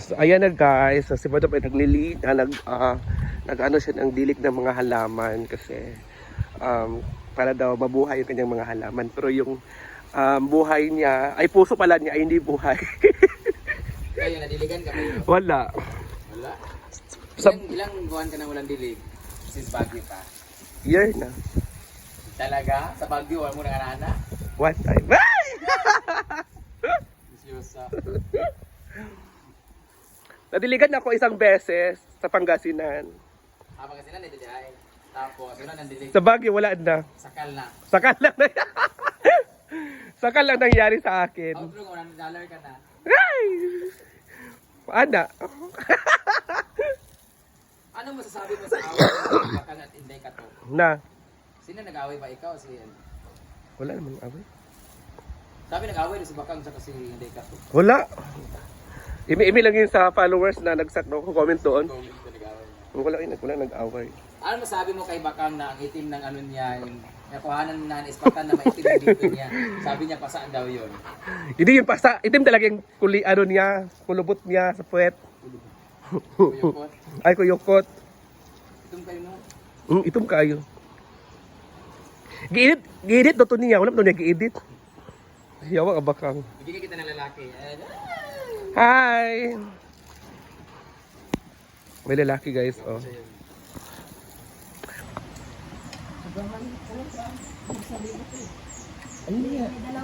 So, ayan na guys. So, si Madam ay naglili, ah, nag, ah, nag-ano siya ng dilik ng mga halaman kasi um, para daw mabuhay yung kanyang mga halaman. Pero yung um, buhay niya, ay puso pala niya, ay hindi buhay. Kayo, nadiligan ka kayo? Wala. Wala? Sa Ilang, ilang buwan ka na walang dilig? Since Baguio ka? year na. Talaga? Sa Baguio, wala mo na kanana? One time. Ay! Seryosa. Nadiligan ako isang beses sa Pangasinan. Habang kasi na nadidihay. Tapos, yun na nandilig. Sa Baguio, wala na. Sakal na. Sakal lang na Sakal lang nangyari sa akin. Outlook, $100 dollar ka na. Ay! Paana? Ano masasabi mo sa away ng bakal at inday ka to? Na. Sino nag-away ba ikaw o si Wala naman away. Sabi nag-away na si Bakang sa kasi inday ka to. Wala. Imi-imi lang yun sa followers na nagsak no, comment doon. Wala, wala, wala nag-away. Ano masabi mo kay Bakang na ang itim ng ano niya, yung nakuhanan na ng ispatan na maitim yung dito niya. Sabi niya, pasaan daw yun. Hindi yung pasta, itim talaga yung kuli, ano niya, kulubot niya sa puwet. Kuyukot. Ay, kuyukot. Itong kayo mo. Mm, itom kayo. Giedit, giedit do to niya, wala mo niya giedit. Yawa ka bakang. Bigyan kita ng lalaki. Eh, Hi! May lalaki guys, oh. Ito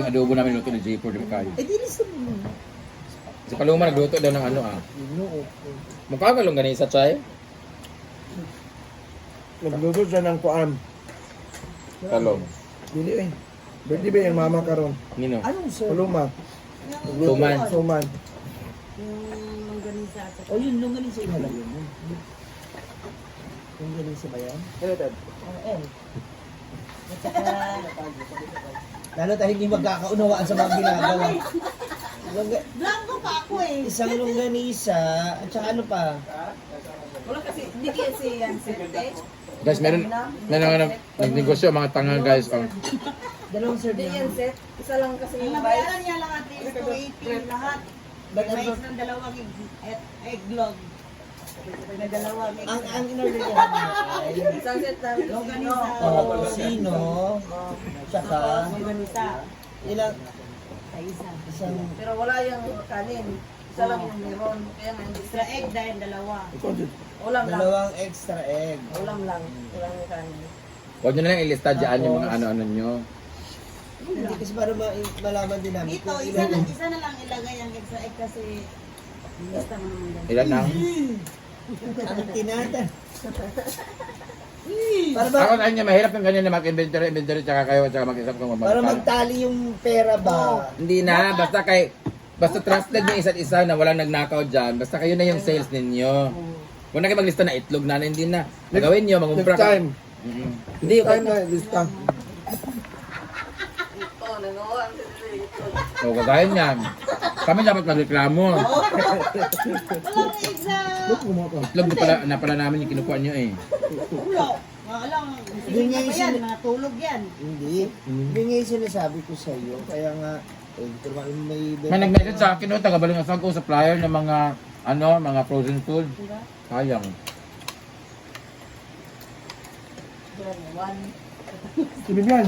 yung adobo namin luto ng J4 di ba kayo? Eh, di sa mo. Si Paloma nagluto daw ng ano ah. Mukha ka lang ganun sa chay? Nagluto siya ng kuan. Talong. Dili eh. Birthday ba yung mama karon? Nino? Anong sir? Kuluma. Suman. Suman. Yung longganisa sa... O yun, longganisa yung halal yun. Longganisa ba yan? Ano tad? Oo. At saka... Lalo tayo hindi magkakaunawaan sa mga ginagawa. Longga- Blanco pa ako eh. isang longganisa, at saka ano pa? Wala kasi, hindi kasi yan sir. Guys, meron na na nagnegosyo ang mga tanga guys. Oh. Dalawang serve Hindi yan set. Isa lang kasi yung Nabayaran niya lang at least 280 lahat. Ano, isang dalawang egg, egglog. May dalawang egg. ang, ang in-order niya ay Isang set na longganisa. oh, sino, tsaka Longganisa. ilang, Sa isa. isang, Pero wala yung kanin. Isa lang yung meron. Kaya nga, extra egg dahil dalawa. Ulam lang. dalawang extra egg. Ulam lang. Ulam yung kanin. Huwag nyo na lang ilista dyan yung mga ano-ano nyo. Hindi kasi para ma- malaman din namin Ito, isa na, isa na lang ilagay ang extra egg kasi lista mo naman yan. Ilan lang? Ang tinatan. Para ba, Ako sa inyo, mahirap yung ganyan na mag-inventory, inventory, tsaka kayo, tsaka mag-isap kung para mag magtali yung pera ba? Hindi na, basta kay, basta trusted niyo isa't isa na walang nagnakaw dyan, basta kayo na yung sales ninyo. Huwag na kayo maglista na itlog na, hindi na. Nagawin nyo, mangumpra ka. Mhm. Hindi, Time na, this time. Ito, nanoa ang ito. O kagayan yan. Kami dapat magreklamo. Walang sa... Itlog na pala, na pala namin yung kinukuha nyo eh. Ulo. Nga lang, Hindi nga pa yan, sin- mga tulog yan. Hindi. Hindi nga yung sinasabi ko sa iyo. Kaya nga, eh, may... May nag-message sa akin, no, taga Balingasag ko, supplier ng mga, ano, mga frozen food. Sayang. One. Kinigan.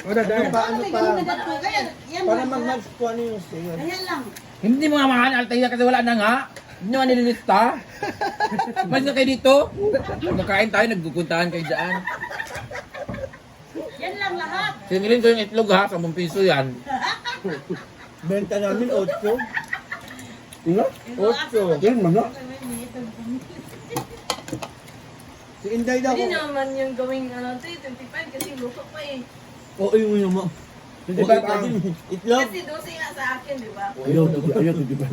Wala dahil. Ano pa? pa? Ayan, yan. Para one, mag-match ko ano yung sa'yo. Ayan lang. Hindi mo nga mahal Altair kasi wala na nga. Hindi nga nililista. Mas na kayo dito. Makain tayo, nagpupuntahan kayo dyan. Yan lang lahat. Singilin ko yung itlog ha, 10 piso yan. Benta namin 8. Nga? 8. Yan man Si Inday daw. Hindi naman yung gawing ano, 3, 25 kasi luto pa. Oo, yung yun mo. Hindi ba ang itlog? Kasi 12 nga sa akin, di ba? Ayaw, ayaw, di ba?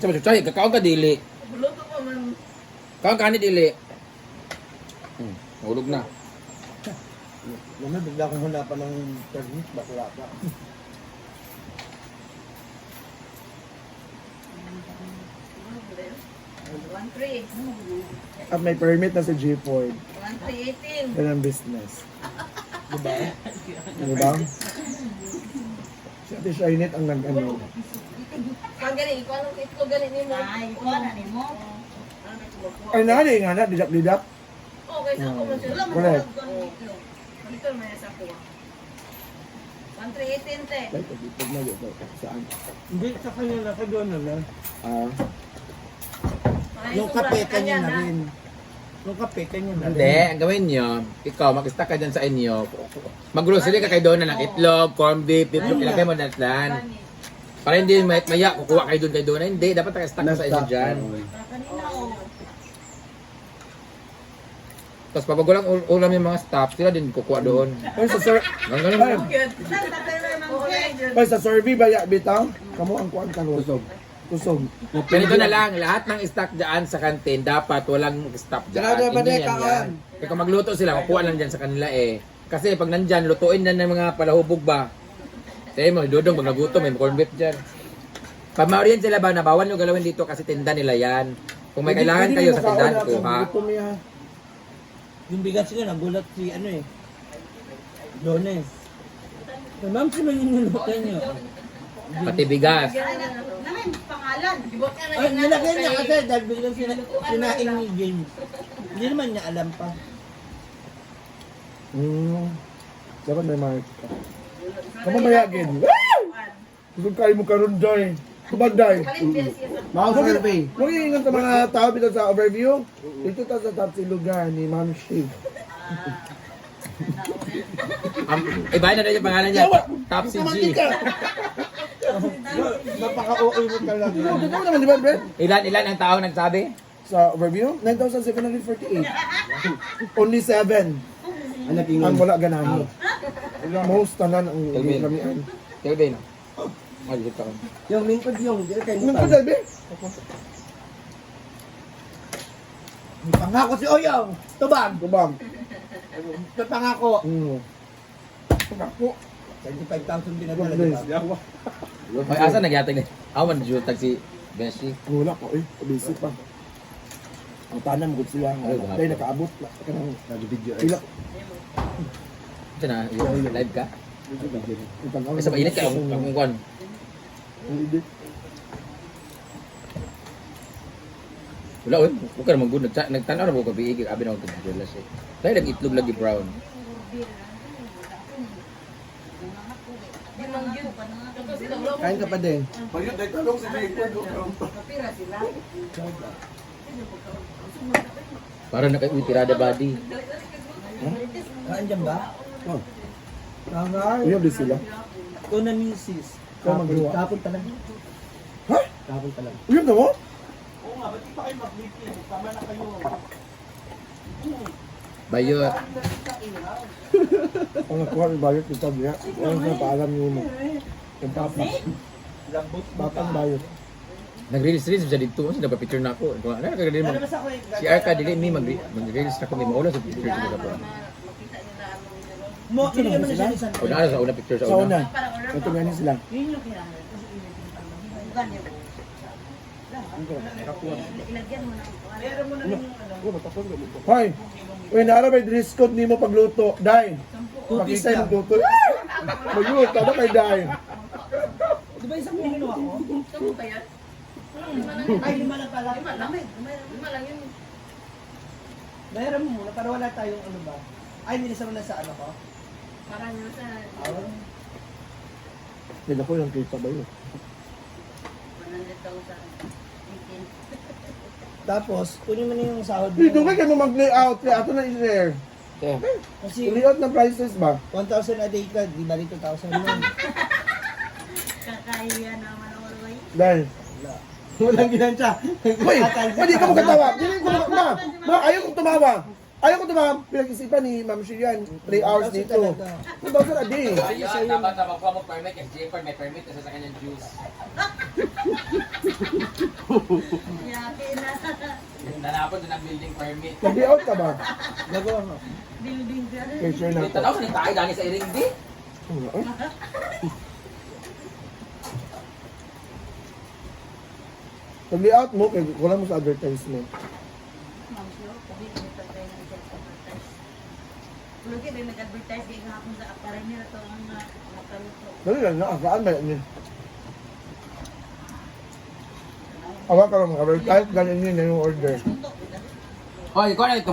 Sabi ko, Chay, kakaon ka dili. Luto pa man. Kaon ka ni dili. Hmm, hulog na. Naman, bigla kong hanapan ng permit, bakla three. At may permit na sa G-Ford. One three, 18. Yan ang business. Diba? Diba? Si Ate Shainet ang nag-ano. Pag kuan gani, ikaw anong itlog gani nimo. Ay, kuha na ni mo. Ay, nani nga na, didap-didap. Okay, sa ako. Wala mo Correct. ng itlog. Dito man sa ako. 138 te. Saan? Hindi, sa kanya na, kay doon na lang. Ah. Ay, Yung kape, sa kanya na na. rin. Yung kape, kanya na Hindi, ang gawin nyo, ikaw, mag-stack ka dyan sa inyo. Mag-grocery ka kayo doon ng itlog, corned beef, beef, ilagay mo na lang. Para hindi may maya, kukuha kayo doon kayo doon. Hindi, dapat naka-stack ka sa inyo dyan. Oh. Tapos pag walang ul- ulam yung mga staff, sila din kukuha doon. Ay, sa sir, Ganun ganun. Kay? ay, sa survey ba, ya, bitaw? Kamu ang kuwan ka Kusog. Kusog. Ganito na lang, lahat ng stock dyan sa kantin, dapat walang stop dyan. Sarado ba, kaan? yan. Kaya kung magluto sila, kukuha lang dyan sa kanila eh. Kasi pag nandyan, lutuin na ng mga palahubog ba. Kaya mo, dudong, pag nagutom, may corned beef dyan. Pag maoriyan sila ba, na bawal nyo galawin dito kasi tinda nila yan. Kung may kailangan kayo sa tindahan, kuha. Yung bigat siya, nagulat si ano eh. Dones. Eh, ma'am, sino yung nilutan niyo? Pati bigas. Namin, pangalan. Ay, nilagay niya kasi dahil biglang sina sinain ni James. Hindi naman niya alam pa. Hmm. Dapat may mark ka. Kamu mayagin. Gusto kayo mo karon day. Kubanday. Mouse survey. Kung iingat sa mga tao dito sa overview, dito ta sa top lugar ni Ma'am Shi. Um, ibahin na rin yung pangalan niya. Top CG. Napaka-okay mo talaga. Totoo naman, di ba, Brett? Ilan, ilan ang tao nagsabi? Sa overview, 9,748. Only 7 ang wala ganahan. Most tanan ang Kelvin. lamian. Kelvin. Dito ka. Yung lingkod yung, di kayo Lingkod? May pangako si Oyong. Tubag. Tubag. May pangako. Mm. Pangako. 25,000 din na talaga. May asa nagyatag ni. Awan jutag si Beshi. Wala ko eh. Basic pa. Ang tanam gud sila. Grabe. Kaya nakaabot. Kanang nag-video. Pila. Ito na, live ka. Kasi mainit ka, ang ang Wala, oy. Huwag ka naman good. Nagta- Nagtanaw na mo ka biigig. Abi na ako tigjelas eh. Dahil nag-itlog lagi brown. Kain ka pa din. Para na kayo tirada body. Kain dyan ba? Oh. Nangar. Iyo din sila. Ito na misis. Kapon, kapon pa lang. Ha? Kapon pa lang. Uyab na mo? Bayot. Ang nakuha ng bayot ito niya. Ano na paalam niyo mo? Yung papa. Batang bayot. Nag-release-release siya dito. Kasi nagpa-picture na ako. Ano, kagadi mo. Si Arca, dili mi mag- mag-release na kami. Maula sa picture sa ko. Mo, hindi naman sila isang. O na sa una picture sa Sa una. una. Ito nga ni sila. Yun yung kailangan. Bukan Hoy! Uy, naara may dress code ni mo pagluto. Dai! Pakita yung luto. Magluto ba kay Dai? Di ba isang minuwa ko? Saan mo ba yan? Ay, lima lang pala. Lima lang. Lima lang yun. Meron mo muna para wala tayong ano ba? Ay, nilisa mo na sa ano ko? Parang nasa Nila ko yung kita ba yun? 100,000. Tapos, kunin mo na yung sahod mo. Dito ka kayo mag-layout. Kaya ato na i-share. Kasi, layout ng prices ba? 1,000 a day ka, di ba rin 2,000 mo? Kakahiya naman ang walway. Dahil. Walang ginansya. Hoy, hindi ka mo katawa. Hindi ko ma, ma, ayaw kong tumawa. Ayaw kong tumawa. Pinag-isipan ni Ma'am Shirian, 3 hours dito. 2,000 a day. Ayun, dapat na makuha mo permit. Kasi Jayford may permit kasi sa kanyang juice. Yaki na. Nanapon din ang building permit. Nag-layout ka ba? Gagawa mo. Building ka rin. Okay, sure na daw, sinita kayo dani sa iring di. Pag-layout mo, kaya wala mo sa advertisement. Tayo. Lagi rin nag-advertise kaya nga akong sa aparay nila to ang uh, makaluto. Dali lang, nakasaan ba yan? Awa ka lang mga advertise, galing yun na yung order. Hoy, ikaw na itong